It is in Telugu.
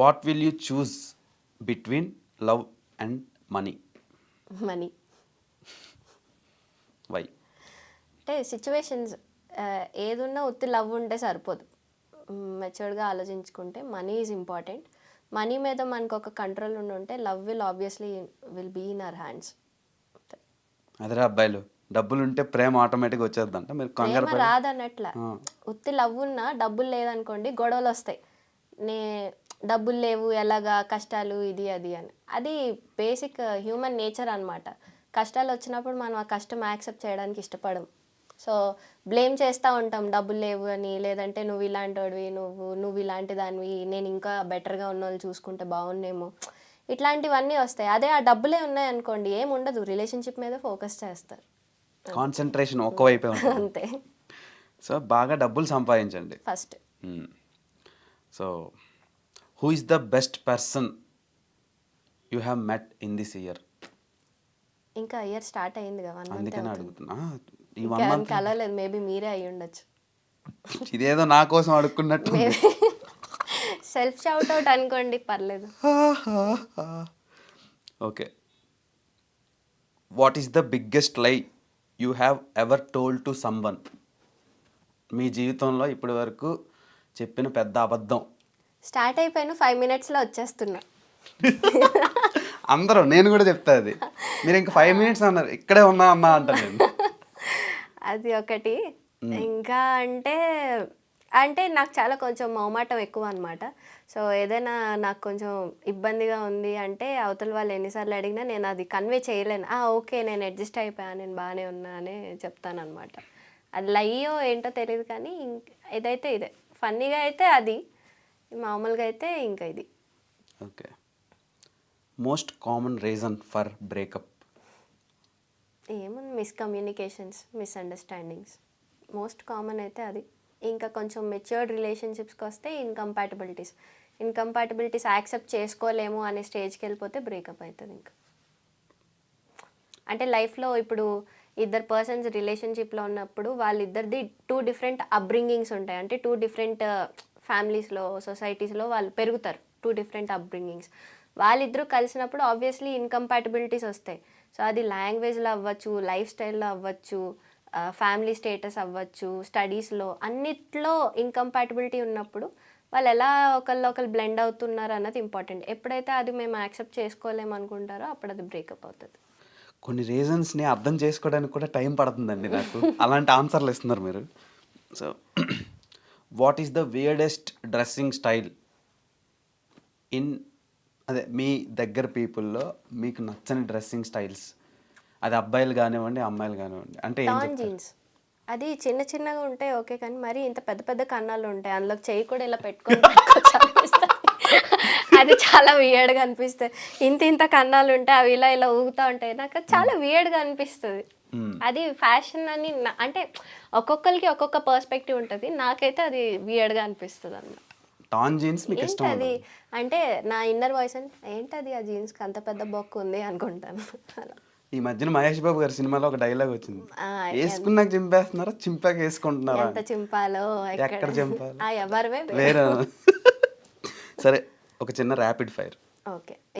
What will you choose between love and money? Money. Why అంటే సిచ్యువేషన్స్ ఏదున్నా ఉత్తి లవ్ ఉంటే సరిపోదు. మెచ్యూర్డ్గా ఆలోచించుకుంటే మనీ ఈజ్ ఇంపార్టెంట్. మనీ మీద మనకు ఒక కంట్రోల్ ఉండి ఉంటే love will obviously will be in our hands. అదేరా అబ్బాయిలు డబ్బులు ఉంటే ప్రేమ ఆటోమేటిక్గా వచ్చేద్దంట. మీరు కంగారు రాదన్నట్ల. ఉత్తి లవ్ ఉన్నా డబ్బులు లేదనుకోండి గొడవలు వస్తాయి నే డబ్బులు లేవు ఎలాగా కష్టాలు ఇది అది అని. అది బేసిక్ హ్యూమన్ నేచర్ అన్నమాట. కష్టాలు వచ్చినప్పుడు మనం ఆ కష్టం యాక్సెప్ట్ చేయడానికి ఇష్టపడం. సో బ్లేమ్ చేస్తూ ఉంటాం డబ్బులు లేవు అని లేదంటే నువ్వు ఇలాంటివి నువ్వు నువ్వు ఇలాంటి దానివి నేను ఇంకా బెటర్గా ఉన్న వాళ్ళు చూసుకుంటే బాగున్నేమో ఇట్లాంటివన్నీ వస్తాయి. అదే ఆ డబ్బులే ఉన్నాయి అనుకోండి ఏం ఉండదు. రిలేషన్షిప్ మీద ఫోకస్ చేస్తారు. కాన్సన్ట్రేషన్ ఒక్కవైపే అంతే. సో బాగా డబ్బులు సంపాదించండి. First so who is the best person you have met in this year ఇంకా ఇయర్ స్టార్ట్ అయింది కదా అందుకనే అడుగుతున్నా. ఈ వన్ మంత్ కలవలేదు మేబీ మీరే అయి ఉండొచ్చు. ఇదేదో నా కోసం అడుక్కున్నట్టు. సెల్ఫ్ షౌట్ అవుట్ అనుకోండి పర్లేదు. Okay. What is the biggest lie you have ever told to someone మీ జీవితంలో ఇప్పటి వరకు చెప్పిన పెద్ద అబద్ధం. స్టార్ట్ అయిపోయాను ఫైవ్ మినిట్స్లో వచ్చేస్తున్నా. అందరూ నేను కూడా చెప్తా అది. మీరు ఇంకా ఫైవ్ మినిట్స్ అన్నారు ఇక్కడే ఉన్నా అన్నా అంట నేను. అది ఒకటి. ఇంకా అంటే అంటే నాకు చాలా కొంచెం మొహమాటం ఎక్కువ అనమాట సో ఏదైనా నాకు కొంచెం ఇబ్బందిగా ఉంది అంటే అవతల వాళ్ళు ఎన్నిసార్లు అడిగినా నేను అది కన్వే చేయలేను. ఆ ఓకే నేను అడ్జస్ట్ అయిపోయా నేను బాగానే ఉన్నా అని చెప్తాను అనమాట అది లయ్యో ఏంటో తెలియదు కానీ ఇంక ఇదైతే ఇదే. ఫన్నీగా అయితే అది. మామూలుగా అయితే ఇంకా ఇది. Okay. Most common reason for breakup? ఏముంది మిస్కమ్యూనికేషన్స్ మిస్అండర్స్టాండింగ్స్. మోస్ట్ కామన్ అయితే అది. ఇంకా కొంచెం మెచ్యూర్డ్ రిలేషన్షిప్స్కి వస్తే ఇన్కంపాటబిలిటీస్. ఇన్కంపాటబిలిటీస్ యాక్సెప్ట్ చేసుకోలేము అనే స్టేజ్కి వెళ్ళిపోతే బ్రేకప్ అవుతుంది ఇంకా. అంటే లైఫ్లో ఇప్పుడు ఇద్దరు పర్సన్స్ రిలేషన్షిప్లో ఉన్నప్పుడు వాళ్ళిద్దరిది టూ డిఫరెంట్ అప్బ్రింగింగ్స్ ఉంటాయి. అంటే టూ డిఫరెంట్ ఫ్యామిలీస్లో సొసైటీస్లో వాళ్ళు పెరుగుతారు. టూ డిఫరెంట్ అప్బ్రింగింగ్స్ వాళ్ళిద్దరూ కలిసినప్పుడు ఆబ్వియస్లీ ఇన్కంపాటబిలిటీస్ వస్తాయి. సో అది లాంగ్వేజ్లో అవ్వచ్చు లైఫ్ స్టైల్లో అవ్వచ్చు ఫ్యామిలీ స్టేటస్ అవ్వచ్చు స్టడీస్లో అన్నిట్లో ఇన్కంపాటబిలిటీ ఉన్నప్పుడు వాళ్ళు ఎలా ఒకళ్ళు ఒకళ్ళు బ్లెండ్ అవుతున్నారు అన్నది ఇంపార్టెంట్ ఎప్పుడైతే అది మేము యాక్సెప్ట్ చేసుకోలేము అనుకుంటారో అప్పుడు అది బ్రేకప్ అవుతుంది. కొన్ని రీజన్స్ని అర్థం చేసుకోవడానికి కూడా టైం పడుతుందండి నాకు. అలాంటి ఆన్సర్లు ఇస్తున్నారు మీరు. So what is the weirdest dressing style in అదే మీ దగ్గర పీపుల్లో మీకు నచ్చని డ్రెస్సింగ్ స్టైల్స్ అది అబ్బాయిలు కానివ్వండి అమ్మాయిలు కానివ్వండి అంటే ఏం? జీన్స్ అది చిన్న చిన్నగా ఉంటాయి ఓకే కానీ మరి ఇంత పెద్ద పెద్ద కన్నాలు ఉంటాయి. అందులో చెయ్యి కూడా ఇలా పెట్టుకొని అనిపిస్తుంది. అది చాలా వియర్డ్గా అనిపిస్తుంది. ఇంత ఇంత కన్నాలు ఉంటాయి అవి ఇలా ఇలా ఊగుతూ ఉంటాయి. నాకు చాలా వియర్డ్గా అనిపిస్తుంది. మ్మ్. అది ఫ్యాషన్ అని అంటే ఒక్కొక్కరికి ఒక్కొక్క పర్స్పెక్టివ్ ఉంటుంది. నాకైతే అది వియర్డ్గా అనిపిస్తుంది అన్నమాట. టాన్ జీన్స్ మీకు ఇష్టం ఉండదు. అంటే నా ఇన్నర్ వాయిస్ అంటే ఏంటది ఆ జీన్స్కి అంత పెద్ద బొక్క ఉంది అనుకుంటాను. అలా. ఈ మధ్యన మహేష్ బాబు గారి సినిమాలో ఒక డైలాగ్ వచ్చింది. వేసుకున్నాక చింపేస్తున్నారా చింపాక వేసుకుంటున్నారా? ఎంత చింపాలో ఎక్కడ? చింపాలో? ఆ ఎవరివే వేరే సరే ఒక చిన్న ర్యాపిడ్ ఫైర్ ఓకే.